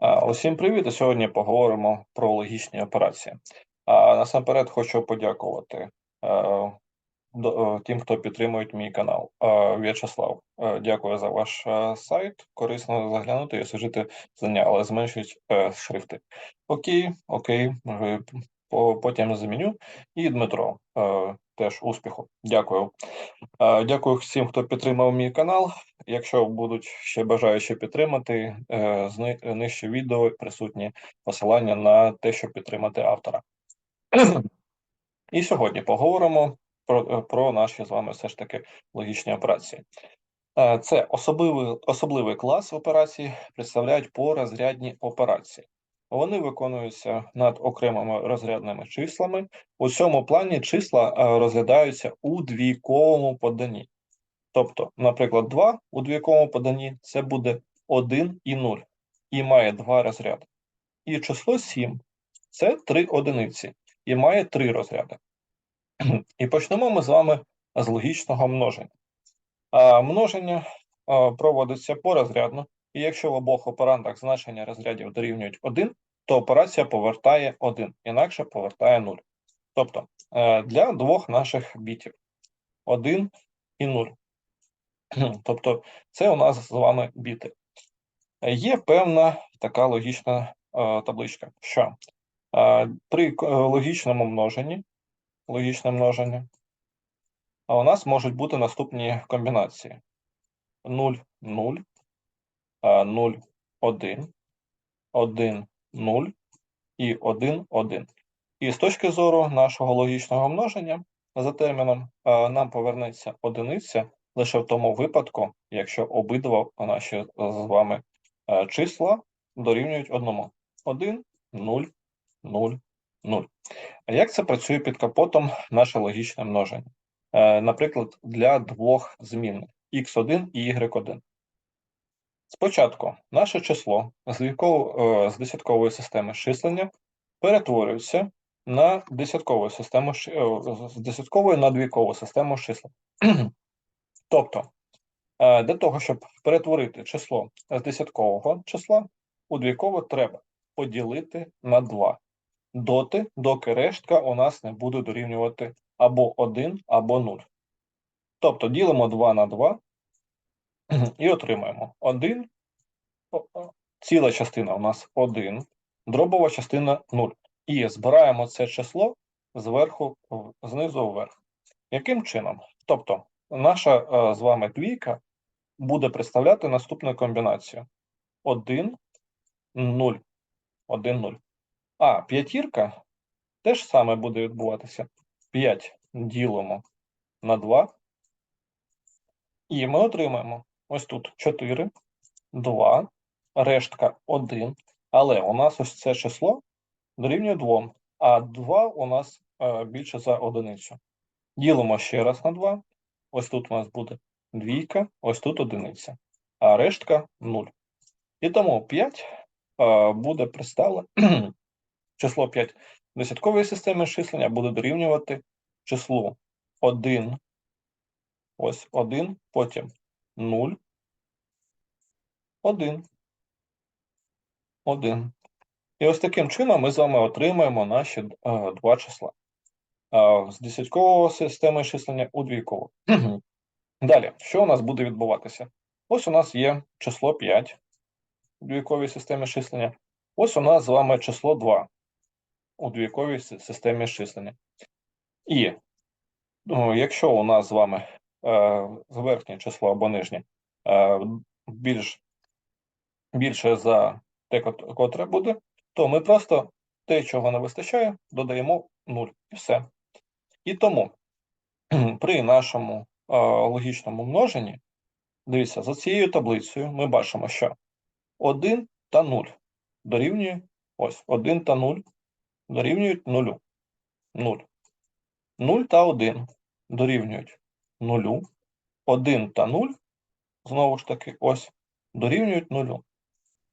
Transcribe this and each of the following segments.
А, Усім привіт! І сьогодні поговоримо про логічні операції. А насамперед хочу подякувати е, е, тим, хто підтримує мій канал. Е, В'ячеслав, е, дякую за ваш е, сайт. Корисно заглянути і освіжити знання, але зменшують е, шрифти. Окей, окей, е, по- потім заміню. І Дмитро, е, теж успіху. Дякую. Е, Дякую всім, хто підтримав мій канал. Якщо будуть ще бажаючі підтримати, е, нижче відео присутні посилання на те, щоб підтримати автора. І сьогодні поговоримо про, про наші з вами все ж таки логічні операції. Е, Це особливий, особливий клас операцій, представляють порозрядні операції. Вони виконуються над окремими розрядними числами. У цьому плані числа е, розглядаються у двійковому поданні. Тобто, наприклад, 2 у двійковому поданні це буде 1 і 0, і має два розряди. І число 7 це 3 одиниці, і має три розряди. І почнемо ми з вами з логічного множення. А множення а, проводиться порозрядно, і якщо в обох операндах значення розрядів дорівнюють 1, то операція повертає 1, інакше повертає 0. Тобто е, для двох наших бітів 1 і 0. Тобто, це у нас з вами біти. Є певна така логічна е, табличка, що е, при логічному множенні, логічне множення, у нас можуть бути наступні комбінації: 0, 0, е, 0, 1, 1, 0 і 1, 1. І з точки зору нашого логічного множення за терміном е, нам повернеться одиниця лише в тому випадку, якщо обидва наші з вами е, числа дорівнюють одному. 1, 0, 0, 0. А як це працює під капотом наше логічне множення? Е, Наприклад, для двох змінних x1 і y1. Спочатку наше число з, віково- е, з десяткової системи числення перетворюється на десяткову систему е, з десяткової на двійкову систему числа. Тобто, е, для того, щоб перетворити число з десяткового числа у двійкове, треба поділити на 2. Доти, доки рештка у нас не буде дорівнювати або 1, або 0. Тобто ділимо 2 на 2 і отримаємо 1, о- о, ціла частина у нас 1, дробова частина 0. І збираємо це число зверху, знизу вверх. Яким чином? Тобто, наша е, з вами двійка буде представляти наступну комбінацію: 1, 0, 1, 0. А п'ятірка теж саме буде відбуватися. 5 ділимо на 2. І ми отримаємо ось тут 4, 2, рештка 1. Але у нас ось це число дорівнює 2, а 2 у нас е, більше за одиницю. Ділимо ще раз на 2. Ось тут у нас буде двійка, ось тут одиниця, а рештка 0. І тому 5 е, буде представлено, число 5 в десятковій системі числення буде дорівнювати числу 1, ось 1, потім 0, 1, 1. І ось таким чином ми з вами отримаємо наші е, два числа. Е, з десяткової системи числення у двійкову. Далі, що у нас буде відбуватися? Ось у нас є число 5 у двійковій системі числення. Ось у нас з вами число 2 у двійковій системі числення. І ну, якщо у нас з вами верхнє число або нижнє е, більш, більше за те, котре буде, то ми просто те, чого не вистачає, додаємо 0 і все. І тому при нашому е, логічному множенні, дивіться, за цією таблицею ми бачимо, що 1 та 0 дорівнює ось 1 та 0 дорівнюють 0. 0. 0 та 1 дорівнюють 0. 1 та 0, знову ж таки, ось, дорівнюють 0.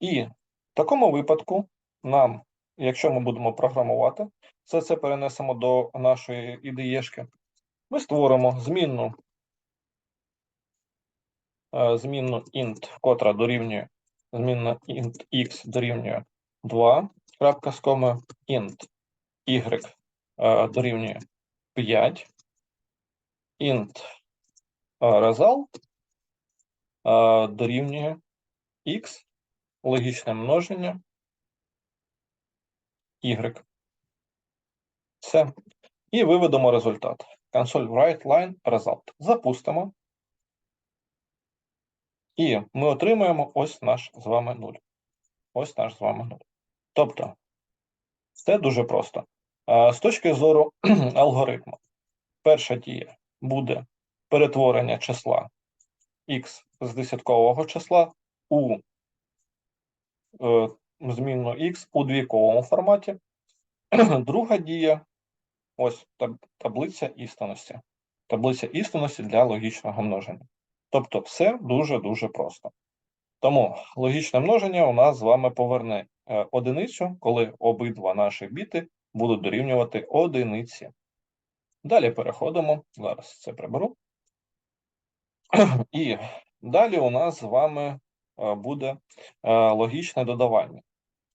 І в такому випадку нам, якщо ми будемо програмувати, все це перенесемо до нашої ідеєшки, ми створимо змінну, е, змінну int, котра дорівнює змінна int x дорівнює 2, крапка з комою, int y е, дорівнює 5, int result дорівнює x, логічне множення y. Все. І виведемо результат. Console write line result. Запустимо. І ми отримаємо ось наш з вами 0. Ось наш з вами 0. Тобто, це дуже просто. З точки зору алгоритму, перша дія буде перетворення числа x з десяткового числа у е, змінну x у двійковому форматі. Друга дія ось таб- таблиця істинності. Таблиця істинності для логічного множення. Тобто, все дуже-дуже просто. Тому логічне множення у нас з вами поверне е, одиницю, коли обидва наші біти будуть дорівнювати одиниці. Далі переходимо. Зараз це приберу. І далі у нас з вами е, буде е, логічне додавання,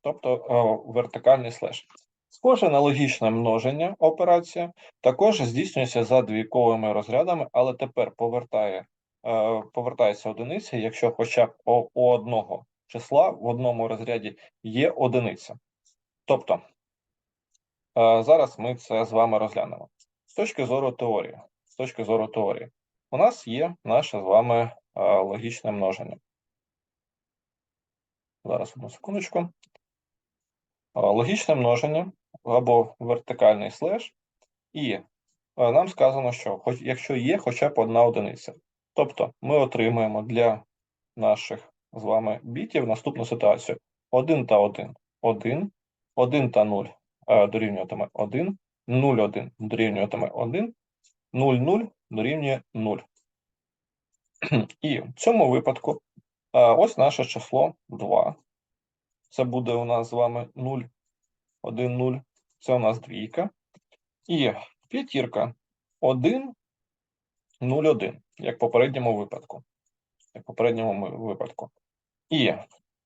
тобто е, вертикальний слеш. Схоже на логічне множення операція, також здійснюється за двійковими розрядами, але тепер повертає, повертається одиниця, якщо хоча б у одного числа в одному розряді є одиниця. Тобто зараз ми це з вами розглянемо. З точки зору теорії, з точки зору теорії, у нас є наше з вами логічне множення. Зараз одну секундочку. Логічне множення або вертикальний слеш, і нам сказано, що хоч якщо є хоча б одна одиниця. Тобто ми отримаємо для наших з вами бітів наступну ситуацію: 1 та 1 1, 1 та 0 е, дорівнюватиме 1, 0, 1 дорівнюватиме 1, 0, 0 дорівнює 0. І в цьому випадку ось наше число 2. Це буде у нас з вами 0, 1, 0. Це у нас двійка. І п'ятірка 1, 0, 1, як в попередньому випадку. Як в попередньому випадку. І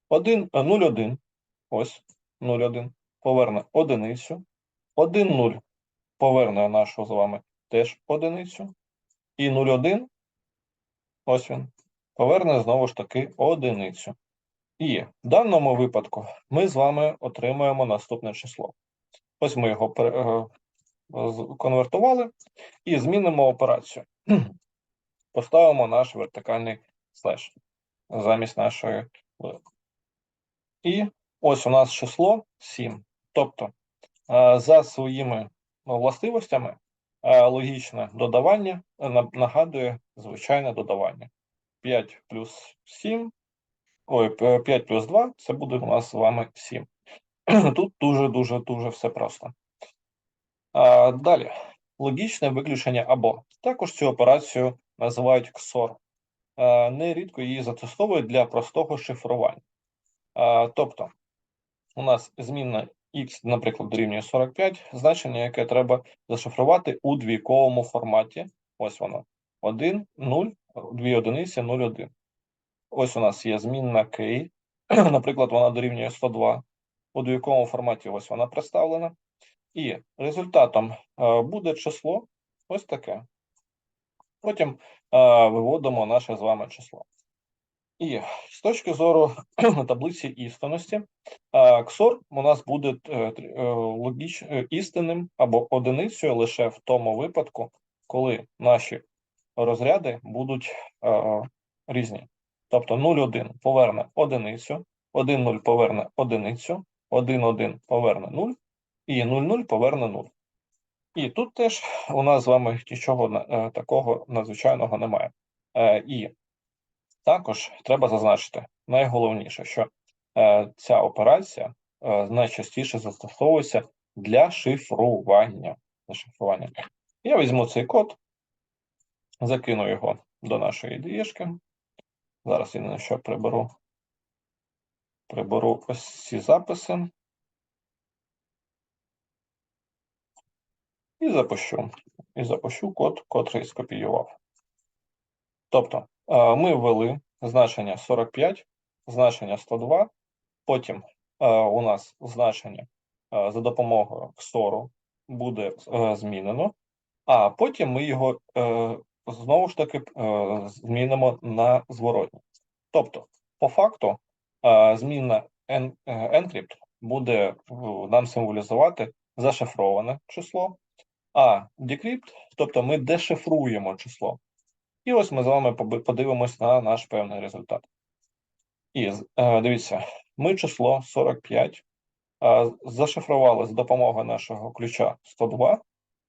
1, 0, 1, ось 0, 1, поверне одиницю. 1, 0 поверне нашу з вами теж одиницю. І 0, 1, ось він, поверне знову ж таки одиницю. І в даному випадку ми з вами отримаємо наступне число. Ось ми його е, конвертували і змінимо операцію. Поставимо наш вертикальний слеш замість нашої. І ось у нас число 7. Тобто, е, за своїми властивостями е, логічне додавання е, нагадує звичайне додавання. 5 плюс 7, ой, 5 плюс 2 це буде у нас з вами 7. Тут дуже-дуже дуже все просто. А, далі. Логічне виключення або. Також цю операцію називають XOR. А, нерідко її застосовують для простого шифрування. А, тобто, у нас змінна x, наприклад, дорівнює 45, значення, яке треба зашифрувати у двійковому форматі. Ось воно. 1, 0, 2 одиниці, 0, 1. Ось у нас є змінна k, наприклад, вона дорівнює 102. У двійковому форматі ось вона представлена. І результатом е, буде число ось таке. Потім е, виводимо наше з вами число. І з точки зору таблиці істинності, е, XOR у нас буде е, е, логіч, істинним або одиницею лише в тому випадку, коли наші розряди будуть різні. Тобто 0,1 поверне одиницю, 1,0 поверне одиницю, 1,1 поверне 0, і 0,0 поверне 0. І тут теж у нас з вами нічого такого надзвичайного немає. І також треба зазначити найголовніше, що е, ця операція е, найчастіше застосовується для шифрування. Для шифрування. Я візьму цей код, закину його до нашої дієшки. Зараз я на що приберу. Приберу ось ці записи. І запущу. І запущу код, котрий скопіював. Тобто, ми ввели значення 45, значення 102, потім е, у нас значення е, за допомогою XOR буде е, змінено, а потім ми його е, знову ж таки е, змінимо на зворотні. Тобто, по факту, е, зміна en- е, encrypt буде е, нам символізувати зашифроване число, а decrypt, тобто ми дешифруємо число. І ось ми з вами подивимось на наш певний результат. І е, дивіться, ми число 45 е, зашифрували з допомогою нашого ключа 102,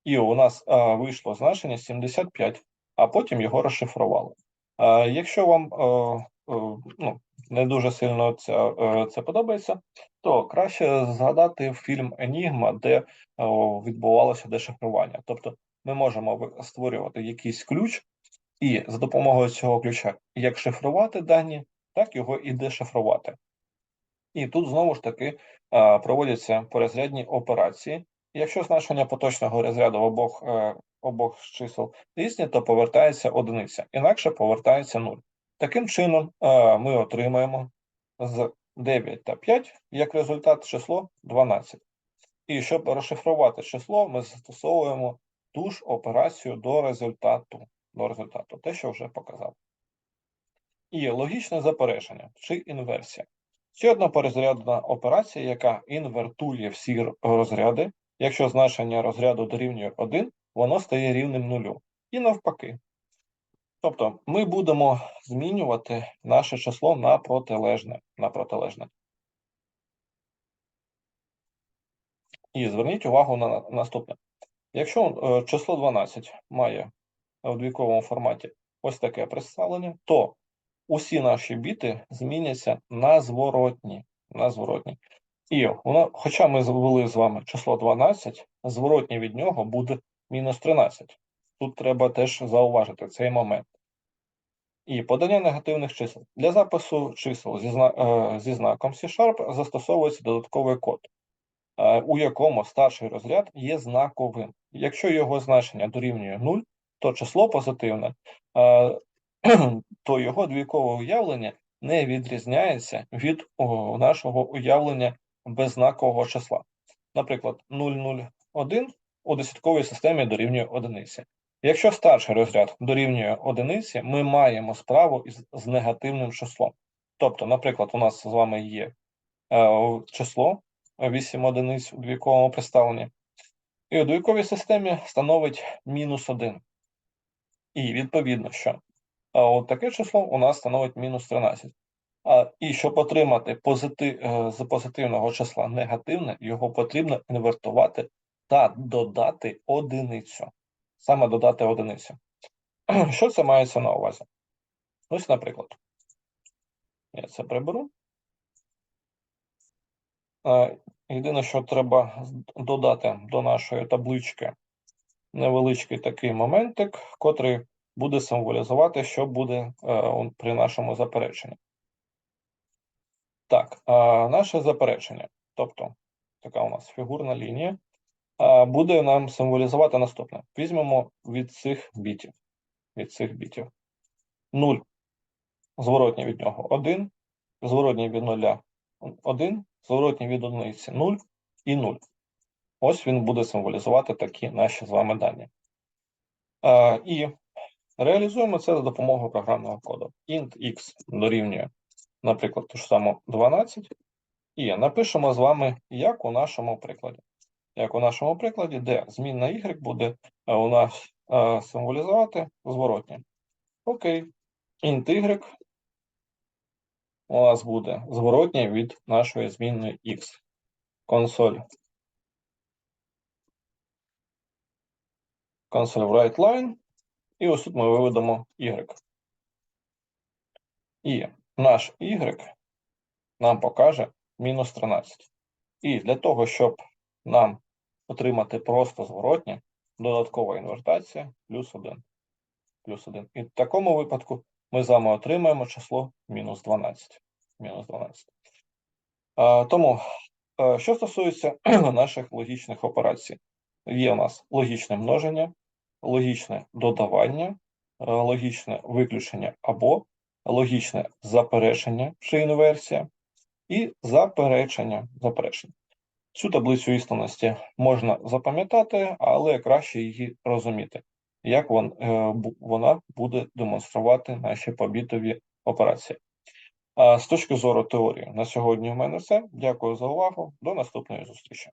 і у нас е, вийшло значення 75, а потім його розшифрували. Е, Якщо вам ну, не дуже сильно це, це подобається, то краще згадати фільм Енігма, де відбувалося дешифрування. Тобто ми можемо створювати якийсь ключ, і за допомогою цього ключа як шифрувати дані, так його і дешифрувати. І тут знову ж таки проводяться порозрядні операції. Якщо значення поточного розряду обох, е, обох чисел різні, то повертається одиниця, інакше повертається 0. Таким чином, ми отримаємо з 9 та 5 як результат число 12. І щоб розшифрувати число, ми застосовуємо ту ж операцію до результату, до результату, те, що вже показав. І логічне заперечення чи інверсія. Ще одна порозрядна операція, яка інвертує всі розряди. Якщо значення розряду дорівнює 1, воно стає рівним нулю. І навпаки. Тобто ми будемо змінювати наше число на протилежне. На протилежне. І зверніть увагу на на- наступне. Якщо е, число 12 має в двійковому форматі ось таке представлення, то усі наші біти зміняться на зворотні. На зворотні. І воно, хоча ми ввели з вами число 12, зворотні від нього буде мінус 13. Тут треба теж зауважити цей момент. І подання негативних чисел. Для запису чисел зі, зна, е, зі знаком C-Sharp застосовується додатковий код, е, у якому старший розряд є знаковим. Якщо його значення дорівнює 0, то число позитивне, е, то його двійкове уявлення не відрізняється від нашого уявлення беззнакового числа. Наприклад, 001 у десятковій системі дорівнює одиниці. Якщо старший розряд дорівнює одиниці, ми маємо справу із з негативним числом. Тобто, наприклад, у нас з вами є е, число 8 одиниць у двійковому представленні, і у двійковій системі становить мінус 1. І відповідно, що от таке число у нас становить мінус 13. А, і щоб отримати позитив, е, з позитивного числа негативне, його потрібно інвертувати та додати одиницю. Саме додати одиницю. Що це мається на увазі? Ось, наприклад, я це приберу. Єдине, що треба додати до нашої таблички невеличкий такий моментик, котрий буде символізувати, що буде е, при нашому запереченні. Так, а, наше заперечення, тобто така у нас фігурна лінія, а, буде нам символізувати наступне. Візьмемо від цих бітів. Від цих бітів. 0, зворотній від нього 1, зворотній від 0 1, зворотній від одиниці 0 і 0. Ось він буде символізувати такі наші з вами дані. А, і реалізуємо це за допомогою програмного коду. int x дорівнює, наприклад, ту ж саму 12. І напишемо з вами, як у нашому прикладі. Як у нашому прикладі, де змінна y буде е, у нас е, символізувати зворотнє. Окей. int y у нас буде зворотнє від нашої змінної x. Консоль. Консоль write line. І ось тут ми виведемо y. І наш y нам покаже мінус 13. І для того, щоб нам отримати просто зворотнє, додаткова інвертація плюс 1. Плюс 1. І в такому випадку ми з вами отримаємо число мінус 12. Мінус 12. А, тому, е, що стосується наших логічних операцій, є у нас логічне множення, логічне додавання, е, логічне виключення або логічне заперечення чи інверсія, і заперечення заперечення. Цю таблицю істинності можна запам'ятати, але краще її розуміти, як е, вона буде демонструвати наші побітові операції. А з точки зору теорії, на сьогодні в мене все. Дякую за увагу. До наступної зустрічі.